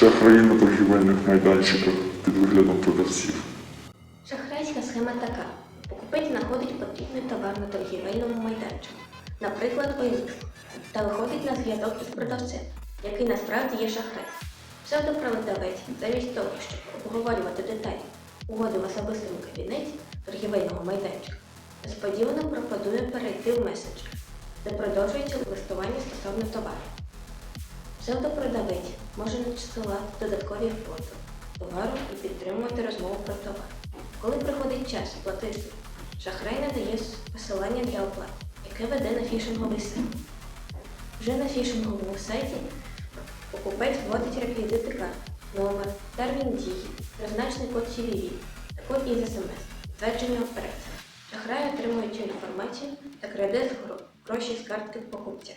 Шахраї на торгівельних майданчиках під виглядом продавців. Шахрайська схема така. Покупець знаходить потрібний товар на торгівельному майданчику, наприклад, OLX, та виходить на зв'язок із продавцем, який насправді є шахрай. Псевдопродавець, замість того, щоб обговорювати деталі угоди в особистому кабінеті торгівельного майданчика, несподівано пропонує перейти в месенджер, де продовжується листування стосовно товару. Псевдопродавець може надсилати додаткові фото товару і підтримувати розмову про товар. Коли приходить час платити, шахрай надає посилання для оплати, яке веде на фішинговий сайт. Вже на фішинговому сайті покупець вводить реквізити карт, номер, термін дії, призначений код CVV та код із СМС, підтвердження операції. Шахрай отримує цю інформацію та краде гроші з картки покупця.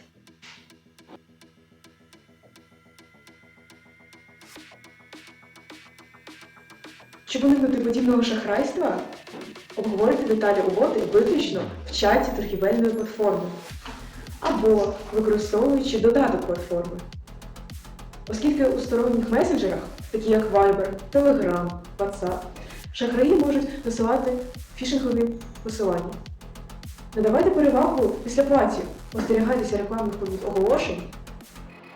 Щоб уникнути подібного шахрайства, обговорити деталі угоди виключно в чаті торгівельної платформи або використовуючи додаток платформи. Оскільки у сторонніх месенджерах, такі як Viber, Telegram, WhatsApp, шахраї можуть насилати фішингові посилання. Надавайте перевагу після платі, остерігайтеся рекламних оголошень,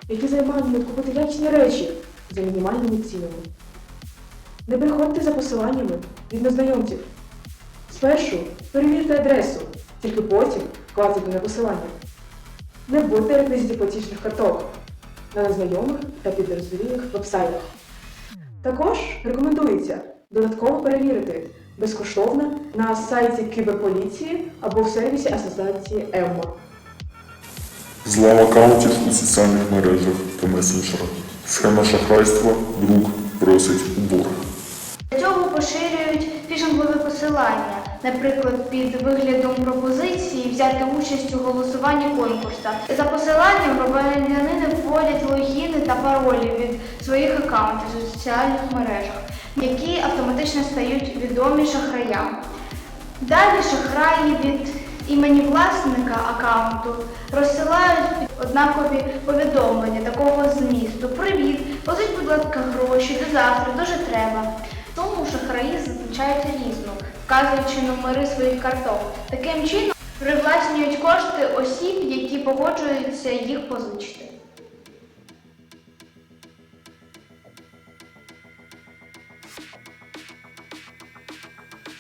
які займатимуть купити якісні речі за мінімальними цінами. Не приходьте за посиланнями від незнайомців. Спершу перевірте адресу, тільки потім клацайте на посилання. Не вводьте реквізити платіжних карток на незнайомих та підозрілих вебсайтах. Також рекомендується додатково перевірити безкоштовно на сайті кіберполіції або в сервісі Асоціації ЕММА. Злам аккаунтів у соціальних мережах та месенджерах. Схема шахрайства друг просить у борг. Для цього поширюють фішингові посилання, наприклад, під виглядом пропозиції взяти участь у голосуванні конкурсу. За посиланням громадянини вводять логіни та паролі від своїх аккаунтів у соціальних мережах, які автоматично стають відомі шахраям. Далі шахраї від імені власника аккаунту розсилають однакові повідомлення такого змісту. Привіт! Позич, будь ласка, гроші, до завтра, дуже треба. Шахраї зазначають різну, вказуючи номери своїх карток. Таким чином привласнюють кошти осіб, які погоджуються їх позичити.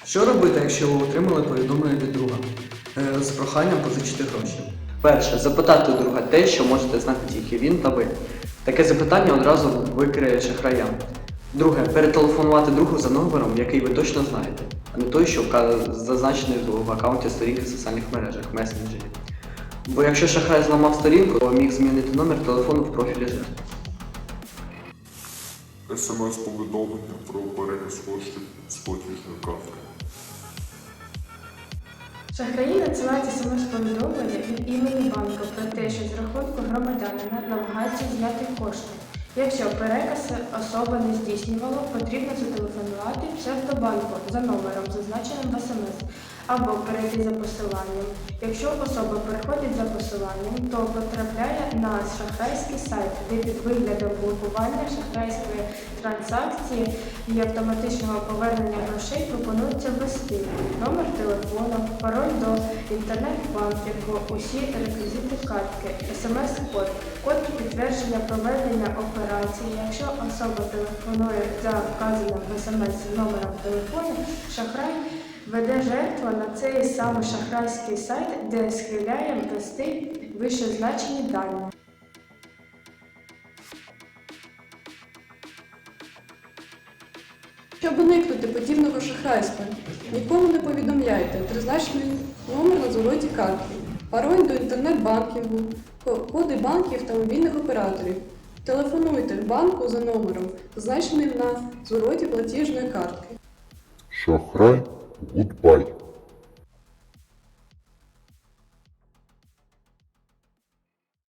Що робити, якщо ви отримали повідомлення від друга е, з проханням позичити гроші? Перше, запитати друга те, що можете знати тільки він та ви. Таке запитання одразу викриє шахраям. Друге, перетелефонувати другу за номером, який ви точно знаєте, а не той, що зазначений в аккаунті сторінки в соціальних мережах, месенджері. Бо якщо шахрай зламав сторінку, то міг змінити номер телефону в профілі жертви. СМС-повідомлення про переказ коштів з платіжної картки. Шахраї надсилають смс-повідомлення від імені банку про те, що з рахунку громадянина намагаються зняти кошти. Якщо переказ особа не здійснювала, потрібно зателефонувати псевдобанку за номером, зазначеним в СМС, або перейти за посиланням. Якщо особа переходить за посиланням, то потрапляє на шахрайський сайт, де під виглядом блокування шахрайської транзакції і автоматичного повернення грошей пропонується ввести номер телефону, пароль до інтернет-банкінгу, усі реквізити картки, смс-код, код підтвердження проведення операції. Якщо особа телефонує за вказаним смс номером телефону, шахрай веде жертву на цей самий шахрайський сайт, де схиляє ввести вищезначені дані. Щоб уникнути подібного шахрайства, нікому не повідомляйте призначений номер на звороті картки, пароль до інтернет-банкінгу, коди банків та мобільних операторів. Телефонуйте в банку за номером, зазначеним на звороті платіжної картки. Шахрай would.